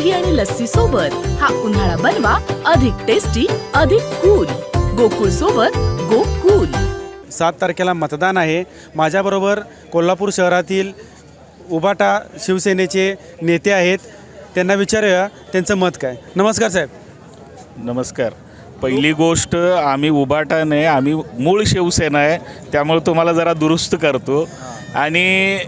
दही आणि लस्सी सोबत हा उन्हाळा बनवा अधिक टेस्टी अधिक कूल गोकुळ सोबत गो कूल सात तारखेला मतदान आहे. माझ्याबरोबर कोल्हापूर शहरातील उबाटा शिवसेनेचे नेते आहेत. त्यांना विचारूया त्यांचं मत काय? नमस्कार साहेब. नमस्कार. पहिली गोष्ट आम्ही उभाटा नाही आम्ही मूळ शिवसेना आहे. त्यामुळे तुम्हाला जरा दुरुस्त करतो. आणि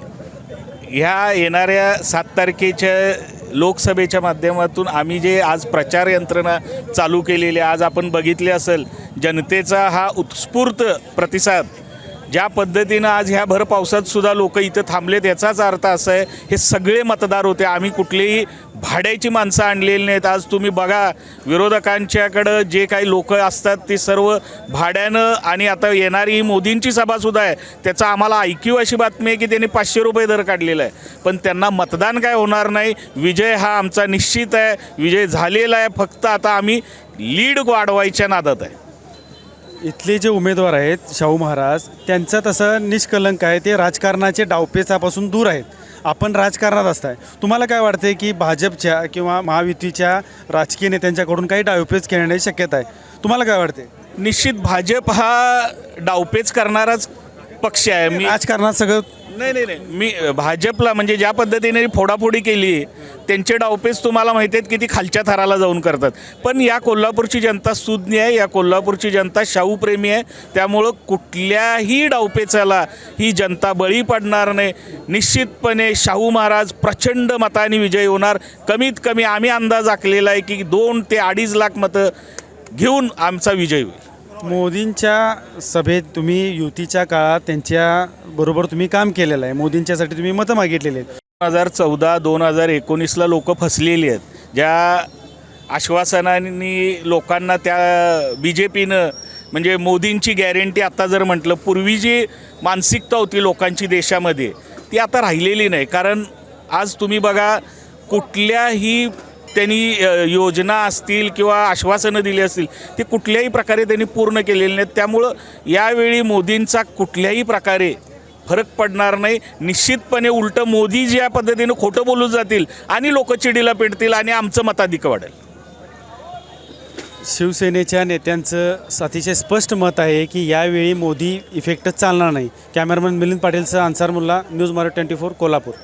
ह्या येणाऱ्या सात तारखेच्या लोकसभेच्या माध्यमातून आम्ही जे आज प्रचार यंत्रणा चालू केलेली आहे, आज आपण बघितले असेल जनतेचा हा उत्स्फूर्त प्रतिसाद ज्या पद्धतीनं आज ह्या भर पावसात सुद्धा लोक इथं थांबलेत याचाच अर्थ असा आहे हे सगळे मतदार होते. आम्ही कुठलीही भाड्याची माणसं आणलेली नाहीत. आज तुम्ही बघा विरोधकांच्याकडं जे काही लोक असतात ते सर्व भाड्यानं आणि आता येणारी ही मोदींची सभासुद्धा आहे. त्याचा आम्हाला ऐकीव अशी बातमी आहे की त्यांनी पाचशे रुपये दर काढलेला आहे. पण त्यांना मतदान काय होणार नाही? विजय हा आमचा निश्चित आहे. विजय झालेला आहे. फक्त आता आम्ही लीड वाढवायच्या नादात आहे. इथले जे उमेदवार आहेत शाहू महाराज त्यांचं तसं निष्कलंक आहे ते राजकारणाचे डावपेचापासून दूर आहेत. आपण राजकारणात असताय. तुम्हाला काय वाटते की भाजपच्या किंवा महायुतीच्या राजकीय नेत्यांच्याकडून काही डावपेच खेळण्याची शक्यता आहे? तुम्हाला काय वाटते निश्चित भाजप हा डावपेच करणाराच पक्ष आहे. मी राजकारणात सगळं नाही नाही नाही. मी भाजपला म्हणजे ज्या पद्धतीने फोडाफोडी केली त्यांचे डावपेच तुम्हाला माहिती आहेत की ती खालच्या थराला जाऊन करतात. पण या कोल्हापूरची जनता सुज्ञ आहे या कोल्हापूरची जनता शाहूप्रेमी आहे. त्यामुळं कुठल्याही डावपेचाला ही जनता बळी पडणार नाही. निश्चितपणे शाहू महाराज प्रचंड मताने विजयी होणार. कमीत कमी आम्ही अंदाज आखलेला आहे की दोन ते अडीच लाख मतं घेऊन आमचा विजय होईल. मोदींच्या सभेत तुम्ही युतीच्या काळात त्यांच्या बरोबर तुम्ही काम केलेलं आहे. मोदींच्यासाठी तुम्ही मतं मागितलेली आहेत. हजार चौदा दोन हजार एकोणीसला लोक फसलेली आहेत. ज्या आश्वासनांनी लोकांना त्या बी जे पीनं म्हणजे मोदींची गॅरंटी आता जर म्हटलं पूर्वी जी मानसिकता होती लोकांची देशामध्ये ती आता राहिलेली नाही. कारण आज तुम्ही बघा कुठल्याही त्यांनी योजना असतील किंवा आश्वासनं दिली असतील ती कुठल्याही प्रकारे त्यांनी पूर्ण केलेली नाहीत. त्यामुळं यावेळी मोदींचा कुठल्याही प्रकारे फरक पडणार नाही. निश्चितपणे उलटं मोदी ज्या पद्धतीनं खोटं बोलून जातील आणि लोक चिडीला पेटतील आणि आमचं मताधिक वाढेल. शिवसेनेच्या नेत्यांचं अतिशय स्पष्ट मत आहे की यावेळी मोदी इफेक्टच चालणार नाही. Cameraman Milind पाटीलचं Ansar Mulla news Marathi twenty four Kolhapur.